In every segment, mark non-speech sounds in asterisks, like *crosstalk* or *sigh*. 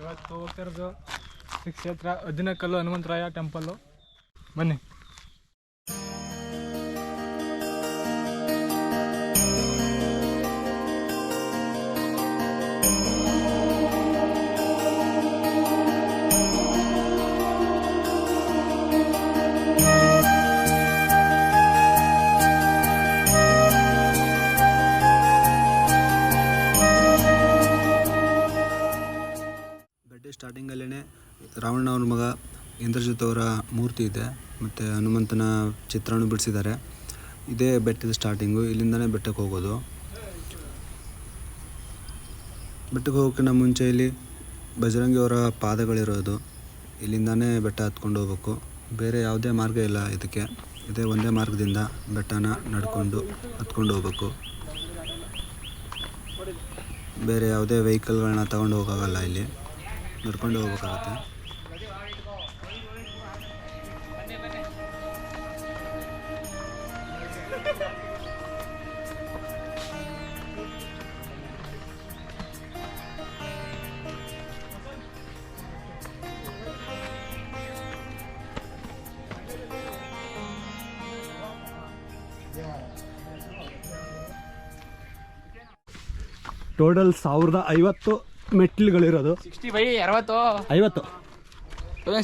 ಇವತ್ತು ಹೋಗ್ತಿರೋದು ಶ್ರೀ ಕ್ಷೇತ್ರ ಅದಿನಕಲ್ಲು ಹನುಮಂತರಾಯ ಟೆಂಪಲ್ಲು ಬನ್ನಿ. ಇಂದ್ರಜಿತ್ ಅವರ ಮೂರ್ತಿ ಇದೆ, ಮತ್ತು ಹನುಮಂತನ ಚಿತ್ರವನ್ನು ಬಿಡಿಸಿದ್ದಾರೆ. ಇದೇ ಬೆಟ್ಟದ ಸ್ಟಾರ್ಟಿಂಗು ಇಲ್ಲಿಂದನೇ ಬೆಟ್ಟಕ್ಕೆ ಹೋಗೋದು. ಬೆಟ್ಟಕ್ಕೆ ಹೋಗೋಕ್ಕಿಂತ ಮುಂಚೆ ಇಲ್ಲಿ ಬಜರಂಗಿ ಅವರ ಪಾದಗಳಿರೋದು. ಇಲ್ಲಿಂದನೇ ಬೆಟ್ಟ ಹತ್ಕೊಂಡು ಹೋಗ್ಬೇಕು. ಬೇರೆ ಯಾವುದೇ ಮಾರ್ಗ ಇಲ್ಲ ಇದಕ್ಕೆ. ಇದೇ ಒಂದೇ ಮಾರ್ಗದಿಂದ ಬೆಟ್ಟನ ನಡ್ಕೊಂಡು, ಹತ್ಕೊಂಡು ಹೋಗ್ಬೇಕು. ಬೇರೆ ಯಾವುದೇ ವೆಹಿಕಲ್ಗಳನ್ನ ತಗೊಂಡು ಹೋಗೋಕ್ಕಾಗಲ್ಲ ಇಲ್ಲಿ. ನಡ್ಕೊಂಡು ಹೋಗ್ಬೇಕಾಗತ್ತೆ. ಟೋಟಲ್ ಸಾವಿರದ ಐವತ್ತು ಸಿಕ್ಸ್ಟಿ ಬೈ ಅರವತ್ತು. ಐವತ್ತು.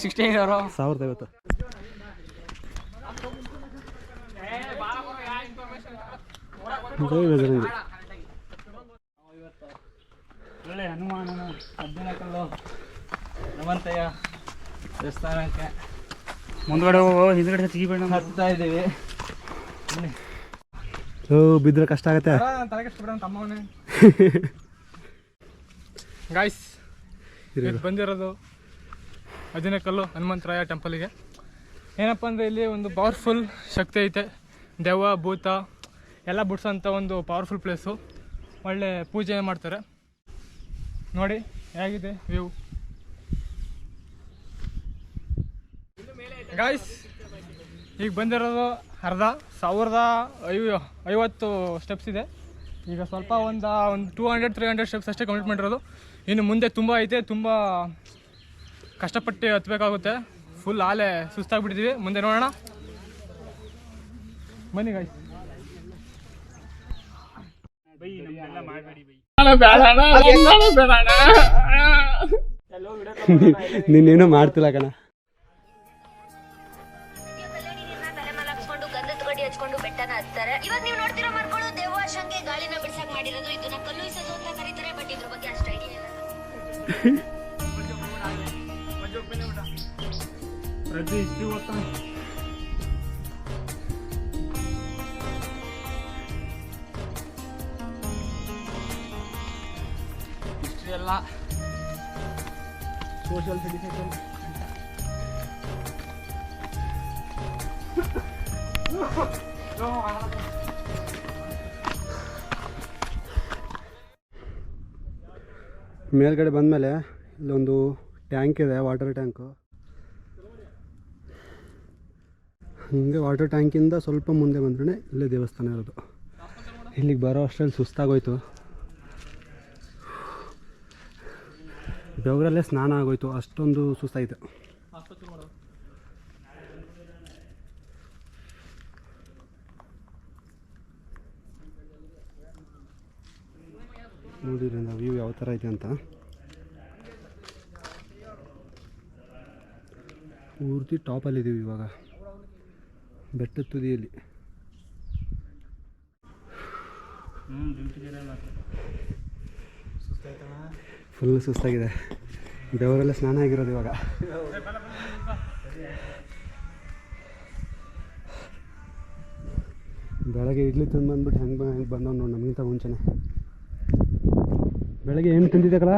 ಸಿಕ್ಸ್ಟಿ ಸಾವಿರದ ಐವತ್ತು. ಒಳ್ಳೆ ಹನುಮಾನನ ಹದಿನಕಲ್ಲು ಹನುಮಂತಯ್ಯ ದೇವಸ್ಥಾನಕ್ಕೆ ಮುಂದ್ಗಡೆ ಹೋಗೋ ಹಿಂದ್ಗಡೆ ತೆಗಿಬೇಡ ಹತ್ತಾ ಇದ್ದೀವಿ. ಓ ಬಿದ್ದರೆ ಕಷ್ಟ ಆಗತ್ತೆ. ತಲೆ ಕಷ್ಟ ತಮ್ಮವನೇ. *laughs* ಗಾಯ್ಸ್ ಬಂದಿರೋದು ಹದಿನಕಲ್ಲು ಹನುಮಂತರಾಯ ಟೆಂಪಲಿಗೆ. ಏನಪ್ಪ ಅಂದರೆ ಇಲ್ಲಿ ಒಂದು ಪವರ್ಫುಲ್ ಶಕ್ತಿ ಐತೆ. ದೆವ್ವ ಭೂತ ಎಲ್ಲ ಬಿಡ್ಸೋಂಥ ಒಂದು ಪವರ್ಫುಲ್ ಪ್ಲೇಸು ಒಳ್ಳೆ ಪೂಜೆ ಮಾಡ್ತಾರೆ. ನೋಡಿ ಹೇಗಿದೆ ವ್ಯೂ ಗಾಯ್ಸ್ ಈಗ ಬಂದಿರೋದು ಅರ್ಧ ಸಾವಿರದ ಐವ ಐವತ್ತು ಸ್ಟೆಪ್ಸ್ ಇದೆ. ಈಗ ಸ್ವಲ್ಪ ಒಂದು ಒಂದು two hundred three hundred steps ಅಷ್ಟೇ ಕಂಪ್ಲೀಟ್ ಮಾಡಿರೋದು. ಇನ್ನು ಮುಂದೆ ತುಂಬ ಐತೆ ತುಂಬ ಕಷ್ಟಪಟ್ಟು ಹತ್ಬೇಕಾಗುತ್ತೆ. ಫುಲ್ ಆಲೆ ಸುಸ್ತಾಗ್ಬಿಟ್ಟಿದ್ದೀವಿ ಮುಂದೆ ನೋಡೋಣ. ಬನ್ನಿ ಗಾಯ್ಸ್ ಬೈ ನಮ್ಗೆಲ್ಲ ಮಾಡಬೇಡಿ ಬೈ ನೀನೇನೋ ಮಾಡ್ತಿಲ್ಲ ಕಣ. ಇಲ್ಲ ಪ್ರತಿ ಇಷ್ಟು ಗೊತ್ತಾ ಹಿಸ್ಟ್ರಿ ಎಲ್ಲ ಸೋಷಿಯಲ್ ಎಜುಕೇಷನ್ ಮೇಲ್ಗಡೆ ಬಂದಮೇಲೆ ಇಲ್ಲೊಂದು ಟ್ಯಾಂಕ್ ಇದೆ ವಾಟರ್ ಟ್ಯಾಂಕು ಹಂಗೆ ವಾಟರ್ ಟ್ಯಾಂಕಿಂದ ಸ್ವಲ್ಪ ಮುಂದೆ ಬಂದ್ರೆ ಇಲ್ಲೇ ದೇವಸ್ಥಾನ ಇರೋದು. ಇಲ್ಲಿಗೆ ಬರೋ ಅಷ್ಟರಲ್ಲಿ ಸುಸ್ತಾಗೋಯ್ತು. ಬೆವರಲ್ಲೇ ಸ್ನಾನ ಆಗೋಯ್ತು, ಅಷ್ಟೊಂದು ಸುಸ್ತಾಯಿತು. ನೋಡಿದ್ರಿಂದ ವ್ಯೂ ಯಾವ ಥರ ಇದೆ ಅಂತ. ಪೂರ್ತಿ ಟಾಪಲ್ಲಿದ್ದೀವಿ ಇವಾಗ. ಬೆಟ್ಟದ ತುದಿಯಲ್ಲಿ. ಫುಲ್ ಸುಸ್ತಾಗಿದೆ. ಬೆವರೆಲ್ಲ ಸ್ನಾನ ಆಗಿರೋದು ಇವಾಗ. ಬೆಳಗ್ಗೆ ಇಡ್ಲಿ ತಂದು ಬಂದ್ಬಿಟ್ಟು ಹೆಂಗೆ ಹೆಂಗೆ ಬಂದವ್ ನೋಡಿ ನಮಗಿಂತ ಮುಂಚೆನೆ. ಬೆಳಗ್ಗೆ ಏನು ತಿಂದಿದ್ದೆ ಕಲ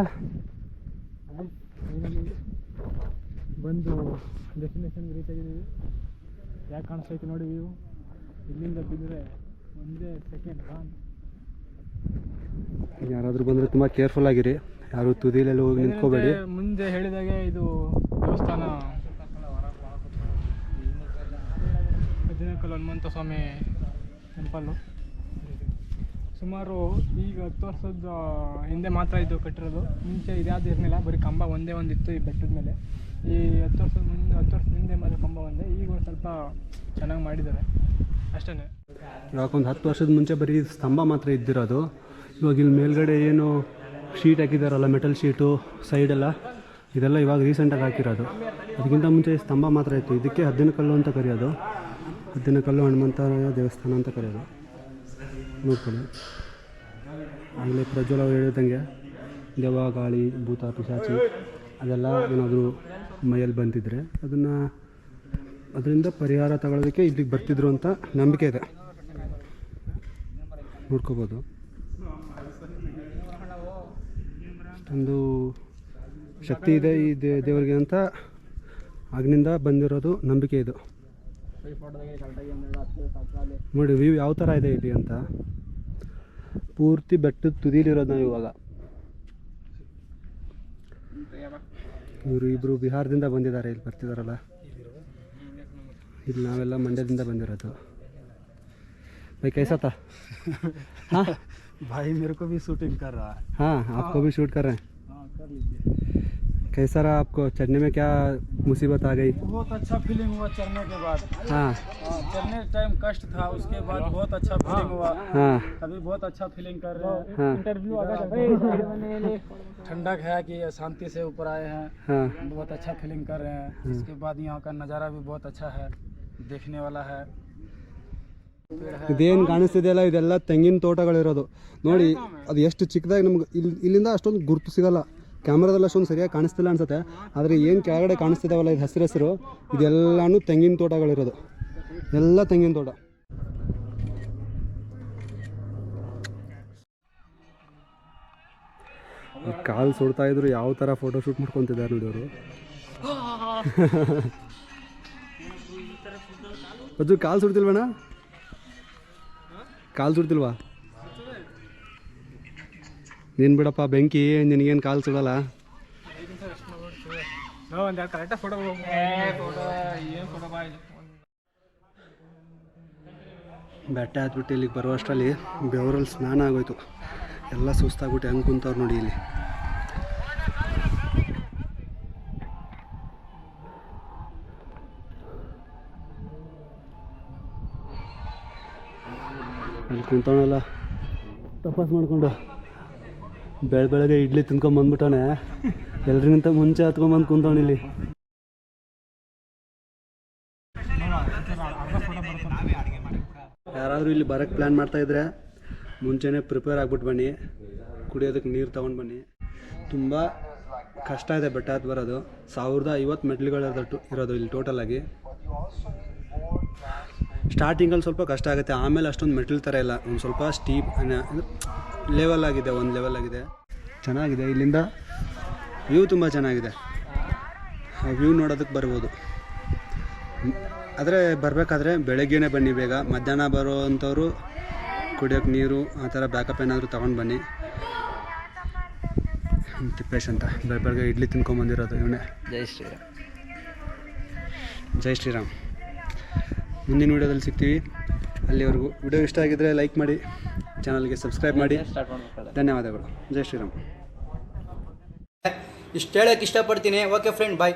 ಬಂದು ಡೆಸ್ಟಿನೇಷನ್ಗೆ ರೀಚ್ ಆಗಿದ್ದೀವಿ. ಯಾಕೆ ಕಾಣಿಸ್ತೈತೆ ನೋಡಿ ವ್ಯೂ ಇಲ್ಲಿಂದ ಬಿದ್ದರೆ ಒಂದೇ ಸೆಕೆಂಡ್ ಯಾರಾದರೂ ಬಂದರೆ ತುಂಬ ಕೇರ್ಫುಲ್ ಆಗಿರಿ. ಯಾರು ತುದಿಲೆಲ್ಲ ಹೋಗಿ ನಿಂತ್ಕೋಬೇಡಿ. ಮುಂದೆ ಹೇಳಿದಾಗೆ ಇದು ದೇವಸ್ಥಾನ. ಹನುಮಂತ ಸ್ವಾಮಿ ಟೆಂಪಲ್ಲು ಸುಮಾರು ಈಗ ಹತ್ತು ವರ್ಷದ ಹಿಂದೆ ಮಾತ್ರ ಇದು ಕಟ್ಟಿರೋದು. ಮುಂಚೆ ಇದ್ಯಾವುದು ಇರಲಿಲ್ಲ, ಬರೀ ಕಂಬ ಒಂದೇ ಒಂದಿತ್ತು ಈ ಬೆಟ್ಟದ ಮೇಲೆ. ಈ ಹತ್ತು ವರ್ಷದ ಮುಂದೆ, ಹತ್ತು ವರ್ಷದ ಹಿಂದೆ ಮಾತ್ರ ಕಂಬ ಒಂದೇ, ಈಗ ಒಂದು ಸ್ವಲ್ಪ ಚೆನ್ನಾಗಿ ಮಾಡಿದ್ದಾರೆ. ಅಷ್ಟೇ ಇವಾಗ ಒಂದು ಹತ್ತು ವರ್ಷದ ಮುಂಚೆ ಬರೀ ಸ್ತಂಭ ಮಾತ್ರ ಇದ್ದಿರೋದು. ಇವಾಗ ಇಲ್ಲಿ ಮೇಲ್ಗಡೆ ಏನು ಶೀಟ್ ಹಾಕಿದಾರಲ್ಲ, ಮೆಟಲ್ ಶೀಟು ಸೈಡೆಲ್ಲ ಇದೆಲ್ಲ ಇವಾಗ ರೀಸೆಂಟಾಗಿ ಹಾಕಿರೋದು. ಅದಕ್ಕಿಂತ ಮುಂಚೆ ಸ್ತಂಭ ಮಾತ್ರ ಇತ್ತು. ಇದಕ್ಕೆ ಹದ್ದಿನ ಕಲ್ಲು ಅಂತ ಕರೆಯೋದು. ಹದ್ದಿನ ಕಲ್ಲು ಹನುಮಂತರಾಯ ದೇವಸ್ಥಾನ ಅಂತ ಕರೆಯೋದು. ನೋಡ್ಕೊಳ್ಳಿ ಆಮೇಲೆ ಪ್ರಜ್ವಲ್ ಅವರು ಹೇಳಿದಂಗೆ ದೆವ್ವ, ಗಾಳಿ, ಭೂತ, ಪಿಶಾಚಿ ಅದೆಲ್ಲ ಏನಾದರೂ ಮೈಯಲ್ಲಿ ಬಂದಿದ್ದರೆ ಅದನ್ನು ಅದರಿಂದ ಪರಿಹಾರ ತಗೊಳ್ಳೋದಕ್ಕೆ ಇಲ್ಲಿಗೆ ಬರ್ತಿದ್ರು ಅಂತ ನಂಬಿಕೆ ಇದೆ. ನೋಡ್ಕೋಬೋದು. ಅಷ್ಟೊಂದು ಶಕ್ತಿ ಇದೆ ಈ ದೇವರಿಗೆ ಅಂತ ಆಗಿನಿಂದ ಬಂದಿರೋದು ನಂಬಿಕೆ ಇದು. ನೋಡಿ ವ್ಯೂ ಯಾವ ಥರ ಇದೆ ಇಲ್ಲಿ ಅಂತ ಪೂರ್ತಿ ಬೆಟ್ಟದ ತುದಿಲಿರೋದು ನಾವು ಇವಾಗ ಇವರು ಇಬ್ಬರು ಬಿಹಾರದಿಂದ ಬಂದಿದ್ದಾರೆ ಇಲ್ಲಿ ಬರ್ತಿದಾರಲ್ಲ ಇಲ್ಲಿ ನಾವೆಲ್ಲ ಮಂಡ್ಯದಿಂದ ಬಂದಿರೋದು भाई कैसा था हाँ भाई मेरे को भी शूटिंग कर रहा है हाँ आपको भी शूट कर रहे हैं हाँ कर लीजिए कैसा रहा आपको चढ़ने में क्या मुसीबत आ गई बहुत अच्छा फीलिंग हुआ चढ़ने के बाद हाँ हाँ, चढ़ने टाइम कष्ट था उसके बाद बहुत अच्छा फीलिंग हुआ हाँ अभी बहुत अच्छा फीलिंग कर रहे हैं हाँ ठंडक है कि शांति से ऊपर आए हैं हाँ बहुत अच्छा फीलिंग कर रहे हैं इसके बाद यहाँ का नज़ारा भी बहुत अच्छा है देखने वाला है ಇದೇನು ಕಾಣಿಸ್ತಿದೆಯಲ್ಲ ಇದೆಲ್ಲ ತೆಂಗಿನ ತೋಟಗಳಿರೋದು ನೋಡಿ ಅದು ಎಷ್ಟು ಚಿಕ್ಕದಾಗಿ ನಮ್ಗೆ ಇಲ್ಲಿ ಇಲ್ಲಿಂದ ಅಷ್ಟೊಂದು ಗುರುತು ಸಿಗಲ್ಲ ಕ್ಯಾಮ್ರಾದಲ್ಲಿ ಅಷ್ಟೊಂದು ಸರಿಯಾಗಿ ಕಾಣಿಸ್ತಿಲ್ಲ ಅನ್ಸುತ್ತೆ. ಆದರೆ ಏನು ಕೆಳಗಡೆ ಕಾಣಿಸ್ತಿದ್ದಾವಲ್ಲ ಇದು ಹಸಿರು ಹಸಿರು, ಇದೆಲ್ಲನೂ ತೆಂಗಿನ ತೋಟಗಳಿರೋದು. ಎಲ್ಲ ತೆಂಗಿನ ತೋಟ. ಕಾಲು ಸುಡ್ತಾ ಇದ್ರು ಯಾವ ಥರ ಫೋಟೋ ಶೂಟ್ ಮಾಡ್ಕೊತಿದ್ದಾರೆ ನೋಡಿ ಅವರು. *laughs* ಅದು ಕಾಲು ಸುಡ್ತಿಲ್ವಣ್ಣ ಕಾಲು ಸುಡ್ತಿಲ್ವಾ? ನೀನು ಬಿಡಪ್ಪ ಬೆಂಕಿ ನಿನಗೇನು ಕಾಲು ಸುಡಲ್ಲ ಬೆಟ್ಟ ಹತ್ಬಿಟ್ಟು ಇಲ್ಲಿಗೆ ಬರುವಷ್ಟರಲ್ಲಿ ಬೆವರಲ್ಲಿ ಸ್ನಾನ ಆಗೋಯ್ತು. ಎಲ್ಲ ಸುಸ್ತಾಗ್ಬಿಟ್ಟು ಹೆಂಗೆ ಕುಂತವ್ರು ನೋಡಿ ಇಲ್ಲಿ. ಅಲ್ಲಿ ಕುಂತವನಲ್ಲ. ತಪಾಸ್ ಮಾಡ್ಕೊಂಡು. ಬೆಳ ಬೆಳಗ್ಗೆ ಇಡ್ಲಿ ತಿನ್ಕೊಂಬಂದ್ಬಿಟ್ಟವನೆ ಎಲ್ರಿಗಿಂತ ಮುಂಚೆ ಹತ್ಕೊಂಬಂದು ಕುಂತವನು ಇಲ್ಲಿ. ಯಾರಾದರೂ ಇಲ್ಲಿ ಬರೋಕ್ಕೆ ಪ್ಲ್ಯಾನ್ ಮಾಡ್ತಾ ಇದ್ರೆ ಮುಂಚೆನೇ ಪ್ರಿಪೇರ್ ಆಗ್ಬಿಟ್ಟು ಬನ್ನಿ. ಕುಡಿಯೋದಕ್ಕೆ ನೀರು ತೊಗೊಂಡು ಬನ್ನಿ. ತುಂಬ ಕಷ್ಟ ಇದೆ ಬೆಟ್ಟ ಹತ್ತು ಬರೋದು. ಸಾವಿರದ ಐವತ್ತು ಮೆಟ್ಲುಗಳು ಇರೋದು ಇಲ್ಲಿ ಟೋಟಲಾಗಿ ಸ್ಟಾರ್ಟಿಂಗಲ್ಲಿ ಸ್ವಲ್ಪ ಕಷ್ಟ ಆಗುತ್ತೆ. ಆಮೇಲೆ ಅಷ್ಟೊಂದು ಮೆಟ್ಲ್ ಥರ ಇಲ್ಲ. ಒಂದು ಸ್ವಲ್ಪ ಸ್ಟೀಪ್ ಲೆವೆಲ್ ಆಗಿದೆ ಒಂದು ಲೆವೆಲ್ ಆಗಿದೆ. ಚೆನ್ನಾಗಿದೆ ಇಲ್ಲಿಂದ ವ್ಯೂ ತುಂಬ ಚೆನ್ನಾಗಿದೆ. ಆ ವ್ಯೂ ನೋಡೋದಕ್ಕೆ ಬರ್ಬೋದು. ಆದರೆ ಬರಬೇಕಾದ್ರೆ ಬೆಳಗ್ಗೆನೇ ಬನ್ನಿ ಬೇಗ. ಮಧ್ಯಾಹ್ನ ಬರೋವಂಥವ್ರು ಕುಡಿಯೋಕ್ಕೆ ನೀರು ಆ ಥರ ಬ್ಯಾಕಪ್ ಏನಾದರೂ ತೊಗೊಂಡು ಬನ್ನಿ. ತಿಪ್ಪೇಶ್ ಅಂತ. ಬೆಳ ಬೆಳಗ್ಗೆ ಇಡ್ಲಿ ತಿನ್ಕೊಂಬಂದಿರೋದು ಇವನೇ. ಜೈ ಶ್ರೀರಾಮ್. ಜೈ ಶ್ರೀರಾಮ್. ಮುಂದಿನ ವೀಡಿಯೋದಲ್ಲಿ ಸಿಗ್ತೀವಿ. ಅಲ್ಲಿವರೆಗೂ. ವಿಡಿಯೋ ಇಷ್ಟ ಆಗಿದ್ದರೆ ಲೈಕ್ ಮಾಡಿ. ಚಾನಲ್ಗೆ ಸಬ್ಸ್ಕ್ರೈಬ್ ಮಾಡಿ. ಧನ್ಯವಾದಗಳು. ಜೈ ಶ್ರೀರಾಮ್. ಇಷ್ಟು ಹೇಳಕ್ಕೆ ಇಷ್ಟಪಡ್ತೀನಿ. Okay friend bye